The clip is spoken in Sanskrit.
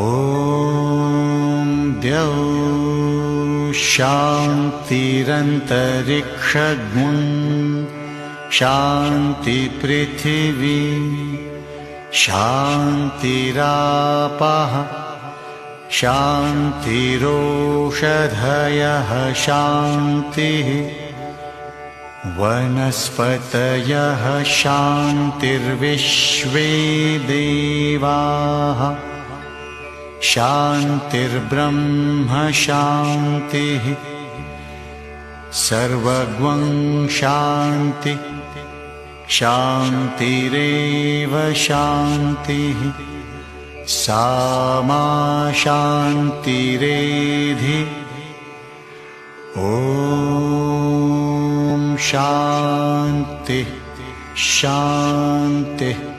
ॐ द्यौ शान्तिरन्तरिक्षग्मुन् शान्तिपृथिवी शान्तिरापः शान्तिरोषधयः शान्तिः वनस्पतयः शान्तिर्विश्वे देवाः। शान्तिर्ब्रह्म शान्तिः। सर्वग्वं शान्ति। शान्तिरेव शान्तिः। सा मा शान्तिरेधि। ॐ शान्तिः। शान्तिः